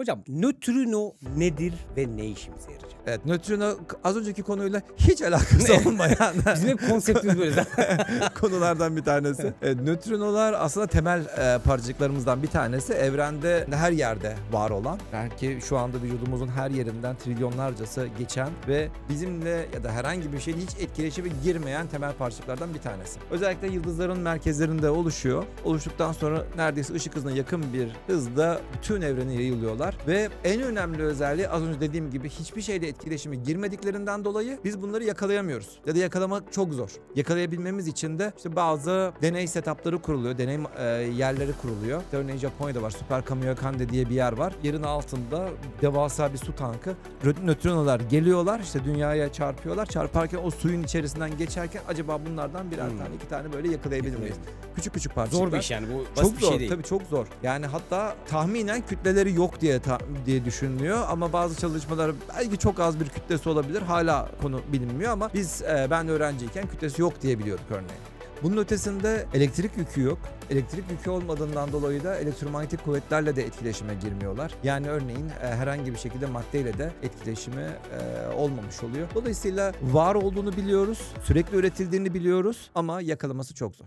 Hocam nötrino nedir ve ne işimize yarayacak? Evet, nötrino az önceki konuyla hiç alakası olmayan Bizim hep konseptimiz böyle zaten. konulardan bir tanesi. Evet, nötrinolar aslında temel e, parçacıklarımızdan bir tanesi. Evrende her yerde var olan, belki şu anda vücudumuzun her yerinden trilyonlarcası geçen ve bizimle ya da herhangi bir şeyle hiç etkileşime girmeyen temel parçacıklardan bir tanesi. Özellikle yıldızların merkezlerinde oluşuyor. Oluştuktan sonra neredeyse ışık hızına yakın bir hızda bütün evrene yayılıyorlar ve en önemli özelliği az önce dediğim gibi hiçbir şeyle etkileşime girmediklerinden dolayı biz bunları yakalayamıyoruz. Ya da yakalamak çok zor. Yakalayabilmemiz için de işte bazı deney setupları kuruluyor, deney e, yerleri kuruluyor. İşte Örneğin Japonya'da var, Süper Kamiokande diye bir yer var. Yerin altında devasa bir su tankı. Nötrinolar geliyorlar, işte dünyaya çarpıyorlar. Çarparken o suyun içerisinden geçerken acaba bunlardan birer Hmm. tane, iki tane böyle yakalayabilir miyiz? Küçük küçük parçacıklar. Zor bir iş yani bu basit Çok bir zor, şey değil. tabii çok zor. Yani hatta tahminen kütleleri yok diye ta- diye düşünülüyor ama bazı çalışmalar belki çok az bir kütlesi olabilir. Hala konu bilinmiyor ama biz e, ben öğrenciyken kütlesi yok diye biliyorduk örneğin. Bunun ötesinde elektrik yükü yok. Elektrik yükü olmadığından dolayı da elektromanyetik kuvvetlerle de etkileşime girmiyorlar. Yani örneğin e, herhangi bir şekilde maddeyle de etkileşimi e, olmamış oluyor. Dolayısıyla var olduğunu biliyoruz, sürekli üretildiğini biliyoruz ama yakalaması çok zor.